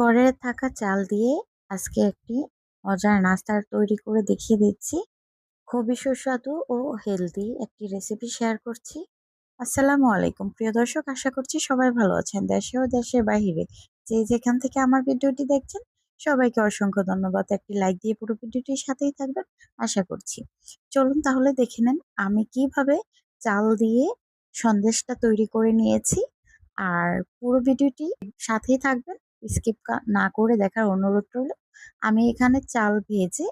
ঘরে থাকা চাল দিয়ে আজকে একটি মজার নাস্তা তৈরি করে দেখিয়ে দিচ্ছি। খুবই সুস্বাদু ও হেলদি একটি রেসিপি শেয়ার করছি। আসসালামু আলাইকুম। প্রিয় দর্শক, আশা করছি সবাই ভালো আছেন দেশে ও দেশের বাহিরে। যে যেখান থেকে আমার ভিডিওটি দেখছেন, সবাইকে অসংখ্য ধন্যবাদ। একটি লাইক দিয়ে পুরো ভিডিওটির সাথেই থাকবেন, আশা করছি। চলুন তাহলে দেখে নেন আমি কীভাবে চাল দিয়ে সন্দেশটা তৈরি করে নিয়েছি। আর পুরো ভিডিওটি সাথেই থাকবেন স্কিপ না করে দেখার অনুরোধ রইল। আমি এখানে চাল ভেজে,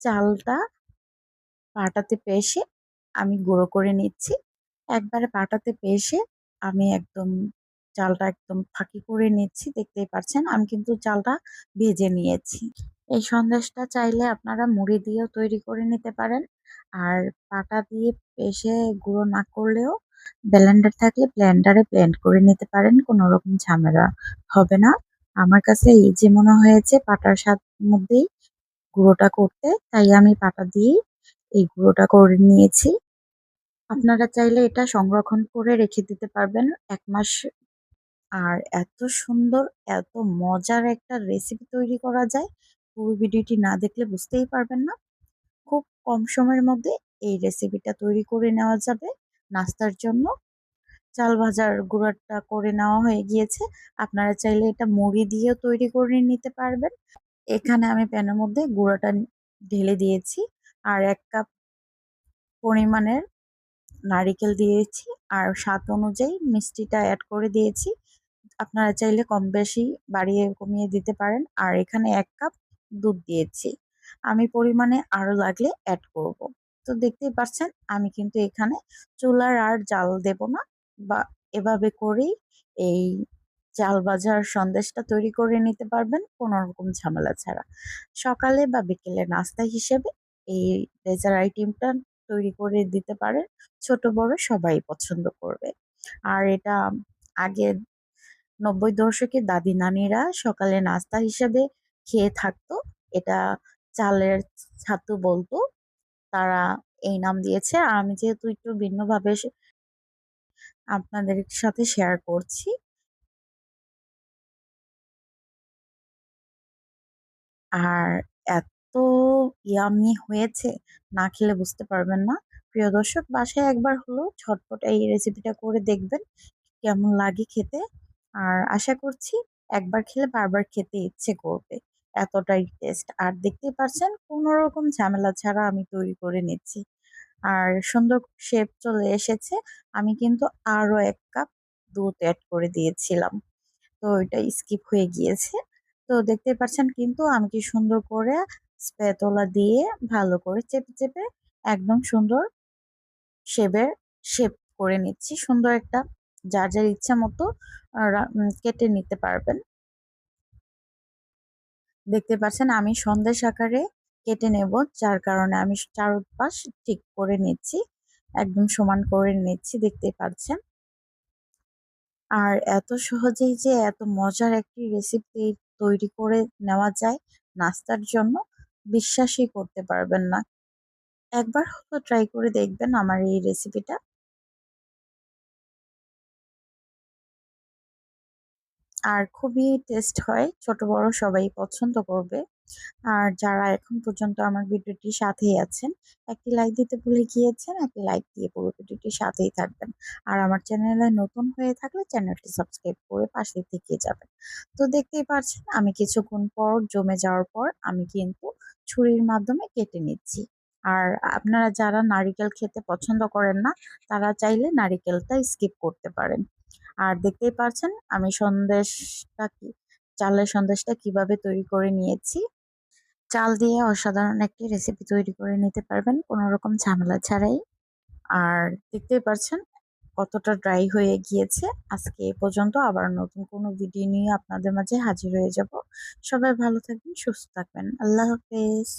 চালটা পাটাতে পেশে আমি গুঁড়ো করে নিচ্ছি। একবারে পাটাতে পেশে আমি একদম চালটা একদম ফাঁকি করে নিচ্ছি, দেখতেই পাচ্ছেন আমি কিন্তু চালটা ভেজে নিয়েছি। এই সন্দেশটা চাইলে আপনারা মুড়ি দিয়েও তৈরি করে নিতে পারেন। আর পাটা দিয়ে পেশে গুঁড়ো না করলেও ব্লেন্ডার থাকলে ব্লেন্ডারে ব্লেন্ড করে নিতে পারেন, কোনো রকম ঝামেলা হবে না। আমার কাছে এই যে মনে হয়েছে পাটার স্বাদ মধ্যেই গুঁড়োটা করতে, তাই আমি পাটা দিয়েই এই গুঁড়োটা করে নিয়েছি। আপনারা চাইলে এটা সংরক্ষণ করে রেখে দিতে পারবেন এক মাস। আর এত সুন্দর, এত মজার একটা রেসিপি তৈরি করা যায়, পুরো ভিডিওটি না দেখলে বুঝতেই পারবেন না। খুব কম সময়ের মধ্যে এই রেসিপিটা তৈরি করে নেওয়া যাবে নাস্তার জন্য। চাল ভাজার গুঁড়াটা করে নেওয়া হয়ে গিয়েছে। আপনারা চাইলে এটা মুড়ি দিয়েও তৈরি করে নিতে পারবেন। এখানে আমি প্যানের মধ্যে গুঁড়াটা ঢেলে দিয়েছি আর এক কাপ পরিমাণের নারিকেল দিয়েছি আর স্বাদ অনুযায়ী মিষ্টিটা অ্যাড করে দিয়েছি। আপনারা চাইলে কম বেশি বাড়িয়ে কমিয়ে দিতে পারেন আর এখানে এক কাপ দুধ দিয়েছি। আমি পরিমাণে আরও লাগলে অ্যাড করব। তো দেখতেই পাচ্ছেন আমি কিন্তু এখানে চুলার আর জাল দেব না। বা এভাবে করেই এই চাল বাজার সন্দেশটা তৈরি করে নিতে পারবেন কোনো রকম ঝামেলা ছাড়া। সকালে বা বিকেলে নাস্তা হিসেবে এই ডেজার আইটেমটা তৈরি করে দিতে পারেন। ছোট, বড় সবাই পছন্দ করবে। আর এটা আগে নব্বই দশকে দাদি নানিরা সকালে নাস্তা হিসেবে খেয়ে থাকতো। এটা চালের ছাতু বলতো। তারা এই নাম দিয়েছে। আর আমি যেহেতু একটু ভিন্নভাবে আপনাদের সাথে শেয়ার করছি। আর এত ইয়ামি হয়েছে, না খেলে বুঝতে পারবেন না। প্রিয় দর্শক, বাসায় একবার হলো ঝটপট এই রেসিপিটা করে দেখবেন, কেমন লাগে খেতে। আর আশা করছি, একবার খেলে বারবার খেতে ইচ্ছে করবে। এতটাই টেস্ট আর দেখতেই পাচ্ছেন, কোনো রকম ঝামেলা ছাড়া আমি তৈরি করে নিচ্ছি। আর সুন্দর শেপ চলে এসেছে। আমি কিন্তু আরও এক কাপ দুধ অ্যাড করে দিয়েছিলাম। তো এটা স্কিপ হয়ে গিয়েছে। তো দেখতে পাচ্ছেন কিন্তু আমি কি সুন্দর করে স্প্যাতলা দিয়ে ভালো করে চেপে চেপে একদম সুন্দর শেপের শেপ করে নিচ্ছি। সুন্দর একটা যার যার ইচ্ছা মতো কেটে নিতে পারবেন। দেখতে পাচ্ছেন আমি সন্দেশ আকারে কেটে নেব। যার কারণে আমি চারপাশ ঠিক করে নিচ্ছি, একদম সমান করে নিচ্ছি দেখতে পাচ্ছেন। আর এত সহজেই যে এত মজার একটি রেসিপি তৈরি করে নেওয়া যায় নাস্তার জন্য, বিশ্বাসই করতে পারবেন না। একবার হলো ট্রাই করে দেখবেন আমার এই রেসিপিটা আর খুবই টেস্ট হয়, ছোট বড় সবাই পছন্দ করবে। আর যারা এখন পর্যন্ত আমার ভিডিওটির সাথেই আছেন, একটি লাইক দিতে ভুলে গিয়েছেন, একটি লাইক দিয়ে পুরো ভিডিওটির সাথেই থাকবেন। আর আমার চ্যানেলে নতুন হয়ে থাকলে চ্যানেলটি সাবস্ক্রাইব করে পাশে থেকে যাবেন। তো দেখতেই পাচ্ছেন আমি কিছুক্ষণ পর জমে যাওয়ার পর আমি কিন্তু ছুরির মাধ্যমে কেটে নিচ্ছি। আর আপনারা যারা নারিকেল খেতে পছন্দ করেন না, তারা চাইলে নারিকেলটা স্কিপ করতে পারেন। আর দেখতেই পাচ্ছেন আমি সন্দেশটা কি, চালের সন্দেশটা কীভাবে তৈরি করে নিয়েছি। চাল দিয়ে অসাধারণ একটি রেসিপি তৈরি করে নিতে পারবেন, কোনো রকম ঝামেলা ছাড়াই। আর দেখতেই পারছেন কতটা ড্রাই হয়ে গিয়েছে। আজকে এ পর্যন্ত আবার নতুন কোনো ভিডিও নিয়ে আপনাদের মাঝে হাজির হয়ে যাব। সবাই ভালো থাকবেন, সুস্থ থাকবেন। আল্লাহ হাফেজ।